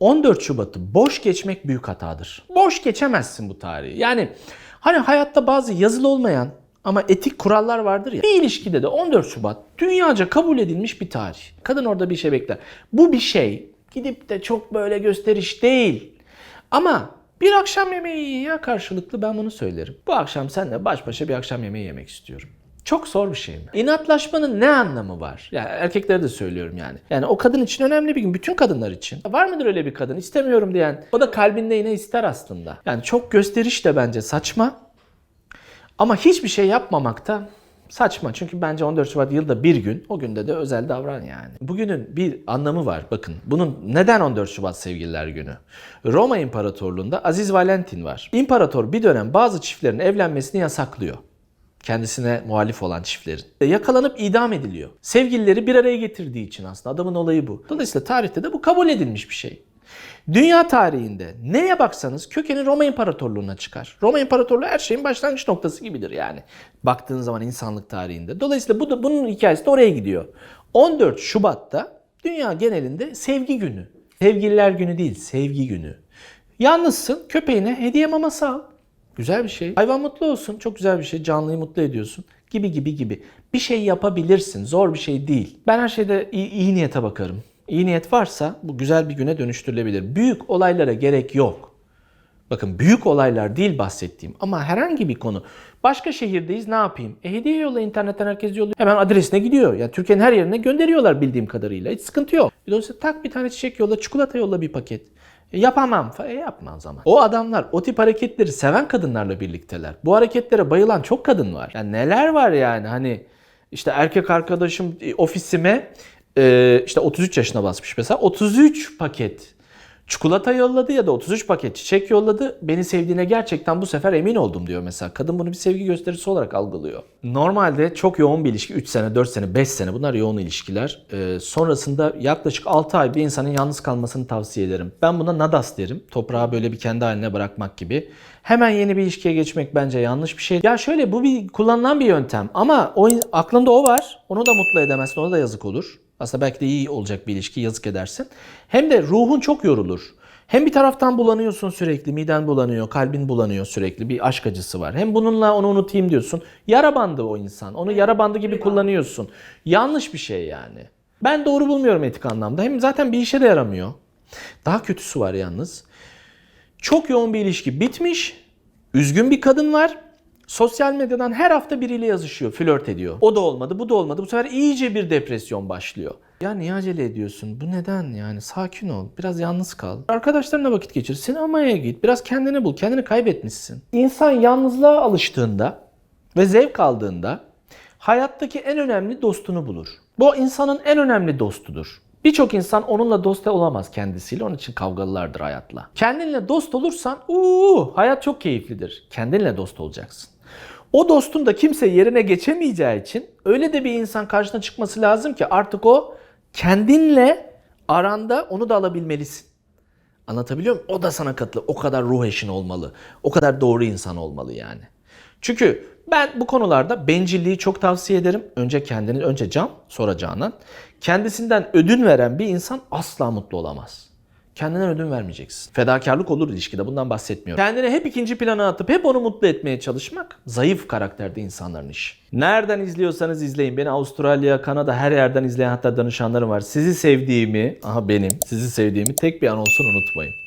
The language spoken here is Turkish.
14 Şubat'ı boş geçmek büyük hatadır. Boş geçemezsin bu tarihi. Yani hani hayatta bazı yazılı olmayan ama etik kurallar vardır ya. Bir ilişkide de 14 Şubat dünyaca kabul edilmiş bir tarih. Kadın orada bir şey bekler. Bu bir şey gidip de çok böyle gösteriş değil. Ama bir akşam yemeği ya karşılıklı ben bunu söylerim. Bu akşam seninle baş başa bir akşam yemeği yemek istiyorum. Çok zor bir şey mi? İnatlaşmanın ne anlamı var? Ya erkeklere de söylüyorum yani. Yani o kadın için önemli bir gün. Bütün kadınlar için. Var mıdır öyle bir kadın? İstemiyorum diyen. O da kalbinde yine ister aslında. Yani çok gösteriş de bence saçma. Ama hiçbir şey yapmamak da saçma. Çünkü bence 14 Şubat yılda bir gün. O günde de özel davran yani. Bugünün bir anlamı var. Bakın bunun neden 14 Şubat Sevgililer Günü? Roma İmparatorluğu'nda Aziz Valentin var. İmparator bir dönem bazı çiftlerin evlenmesini yasaklıyor kendisine muhalif olan çiftlerin. Yakalanıp idam ediliyor. Sevgilileri bir araya getirdiği için aslında adamın olayı bu. Dolayısıyla tarihte de bu kabul edilmiş bir şey. Dünya tarihinde neye baksanız kökeni Roma İmparatorluğu'na çıkar. Roma İmparatorluğu her şeyin başlangıç noktası gibidir yani. Baktığın zaman insanlık tarihinde. Dolayısıyla bu da bunun hikayesi de oraya gidiyor. 14 Şubat'ta dünya genelinde sevgi günü. Sevgililer günü değil, sevgi günü. Yalnızsın, köpeğine hediye maması al. Güzel bir şey. Hayvan mutlu olsun. Çok güzel bir şey. Canlıyı mutlu ediyorsun. Gibi gibi gibi. Bir şey yapabilirsin. Zor bir şey değil. Ben her şeyde iyi, iyi niyete bakarım. İyi niyet varsa bu güzel bir güne dönüştürülebilir. Büyük olaylara gerek yok. Bakın büyük olaylar değil bahsettiğim ama herhangi bir konu. Başka şehirdeyiz ne yapayım? E hediye yolla internetten herkes yolluyor. Hemen adresine gidiyor. Yani Türkiye'nin her yerine gönderiyorlar bildiğim kadarıyla. Hiç sıkıntı yok. Dolayısıyla tak bir tane çiçek yolla, çikolata yolla bir paket. E, yapamam. E yapma o zaman. O adamlar o tip hareketleri seven kadınlarla birlikteler. Bu hareketlere bayılan çok kadın var. Yani neler var yani hani işte erkek arkadaşım e, ofisime e, işte 33 yaşına basmış mesela 33 paket çikolata yolladı ya da 33 paket çiçek yolladı. Beni sevdiğine gerçekten bu sefer emin oldum diyor mesela. Kadın bunu bir sevgi gösterisi olarak algılıyor. Normalde çok yoğun bir ilişki 3 sene, 4 sene, 5 sene bunlar yoğun ilişkiler. Ee, sonrasında yaklaşık 6 ay bir insanın yalnız kalmasını tavsiye ederim. Ben buna nadas derim. Toprağı böyle bir kendi haline bırakmak gibi. Hemen yeni bir ilişkiye geçmek bence yanlış bir şey. Ya şöyle bu bir kullanılan bir yöntem ama o, aklında o var. Onu da mutlu edemezsin. Ona da yazık olur. Aslında belki de iyi olacak bir ilişki yazık edersin. Hem de ruhun çok yorulur. Hem bir taraftan bulanıyorsun sürekli, miden bulanıyor, kalbin bulanıyor sürekli. Bir aşk acısı var. Hem bununla onu unutayım diyorsun. Yara bandı o insan. Onu yara bandı gibi kullanıyorsun. Yanlış bir şey yani. Ben doğru bulmuyorum etik anlamda. Hem zaten bir işe de yaramıyor. Daha kötüsü var yalnız. Çok yoğun bir ilişki bitmiş. Üzgün bir kadın var. Sosyal medyadan her hafta biriyle yazışıyor, flört ediyor. O da olmadı, bu da olmadı. Bu sefer iyice bir depresyon başlıyor. Ya niye acele ediyorsun? Bu neden yani? Sakin ol. Biraz yalnız kal. Arkadaşlarına vakit geçir. Sinemaya git. Biraz kendini bul. Kendini kaybetmişsin. İnsan yalnızlığa alıştığında ve zevk aldığında hayattaki en önemli dostunu bulur. Bu insanın en önemli dostudur. Birçok insan onunla dost olamaz kendisiyle. Onun için kavgalılardır hayatla. Kendinle dost olursan uuu hayat çok keyiflidir. Kendinle dost olacaksın. O dostun da kimse yerine geçemeyeceği için öyle de bir insan karşına çıkması lazım ki artık o kendinle aranda onu da alabilmelisin. Anlatabiliyor muyum? O da sana katılır. O kadar ruh eşin olmalı. O kadar doğru insan olmalı yani. Çünkü ben bu konularda bencilliği çok tavsiye ederim. Önce kendini, önce can, sonra canan. Kendisinden ödün veren bir insan asla mutlu olamaz. Kendinden ödün vermeyeceksin. Fedakarlık olur ilişkide bundan bahsetmiyorum. Kendini hep ikinci plana atıp hep onu mutlu etmeye çalışmak zayıf karakterde insanların işi. Nereden izliyorsanız izleyin. Beni Avustralya, Kanada her yerden izleyen hatta danışanlarım var. Sizi sevdiğimi, aha benim, sizi sevdiğimi tek bir an olsun unutmayın.